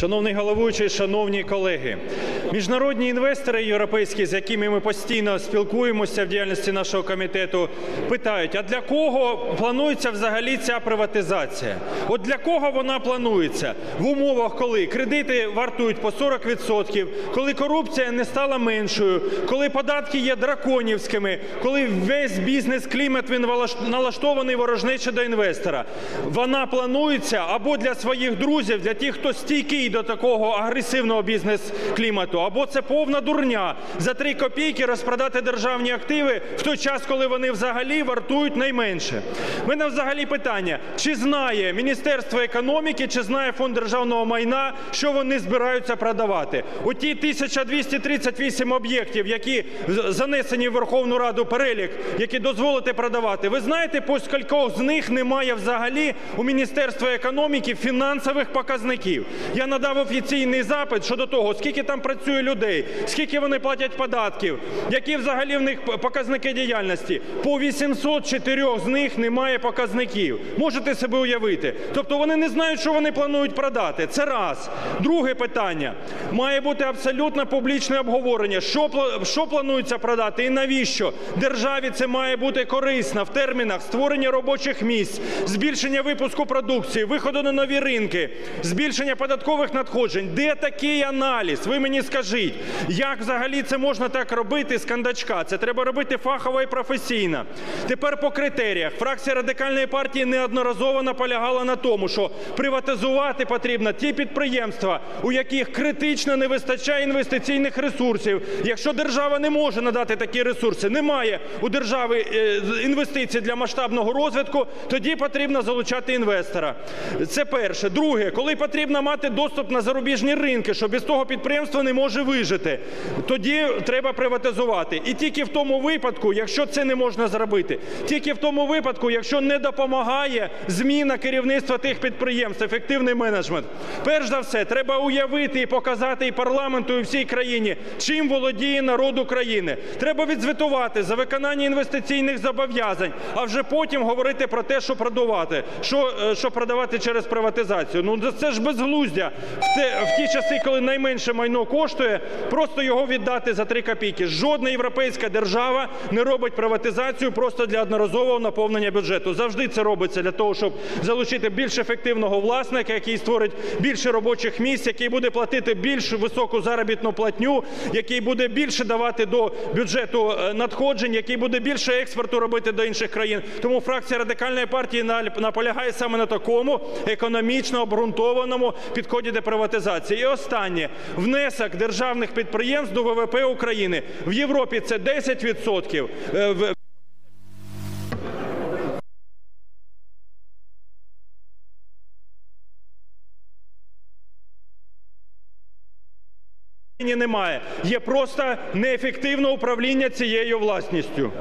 Шановний головуючий, шановні колеги, міжнародні інвестори європейські, з якими ми постійно спілкуємося в діяльності нашого комітету, питають: а для кого планується взагалі ця приватизація? От для кого вона планується в умовах, коли кредити вартують по 40%, коли корупція не стала меншою, коли податки є драконівськими, коли весь бізнес-клімат він налаштований ворожнече до інвестора. Вона планується або для своїх друзів, для тих, хто стійкий до такого агресивного бізнес-клімату, або це повна дурня за 3 копійки розпродати державні активи в той час, коли вони взагалі вартують найменше. У мене взагалі питання: чи знає Міністерство економіки, чи знає Фонд державного майна, що вони збираються продавати? Оті 1238 об'єктів, які занесені в Верховну Раду перелік, які дозволите продавати. Ви знаєте, по скількох з них немає взагалі у Міністерства економіки фінансових показників? Я надав офіційний запит щодо того, скільки там працює людей, скільки вони платять податків, які взагалі в них показники діяльності. По 804 з них немає показників. Можете себе уявити? Тобто вони не знають, що вони планують продати. Це раз. Друге питання. Має бути абсолютно публічне обговорення, що, що планується продати і навіщо. Державі це має бути корисно в термінах створення робочих місць, збільшення випуску продукції, виходу на нові ринки, збільшення податкових надходжень. Де такий аналіз? Ви мені скажіть, як взагалі це можна так робити з кандачка? Це треба робити фахово і професійно. Тепер по критеріях. Фракція Радикальної партії неодноразово наполягала на тому, що приватизувати потрібно ті підприємства, у яких критично не вистачає інвестиційних ресурсів. Якщо держава не може надати такі ресурси, немає у держави інвестицій для масштабного розвитку, тоді потрібно залучати інвестора. Це перше. Друге. Коли потрібно мати доступ на зарубіжні ринки, що без того підприємство не може вижити, тоді треба приватизувати. І тільки в тому випадку, якщо це не можна зробити, тільки в тому випадку, якщо не допомагає зміна керівництва тих підприємств, ефективний менеджмент. Перш за все, треба уявити і показати і парламенту, і всій країні, чим володіє народ України. Треба відзвітувати за виконання інвестиційних зобов'язань, а вже потім говорити про те, що продавати, що, що продавати через приватизацію. Ну це ж безглуздя. В, те, в ті часи, коли найменше майно коштує, просто його віддати за 3 копійки. Жодна європейська держава не робить приватизацію просто для одноразового наповнення бюджету. Завжди це робиться для того, щоб залучити більш ефективного власника, який створить більше робочих місць, який буде платити більш високу заробітну платню, який буде більше давати до бюджету надходжень, який буде більше експорту робити до інших країн. Тому фракція Радикальної партії наполягає саме на такому економічно обґрунтованому підході до приватизації. І останнє. Внесок державних підприємств до ВВП України. В Європі це 10%. В немає. Є просто неефективне управління цією власністю.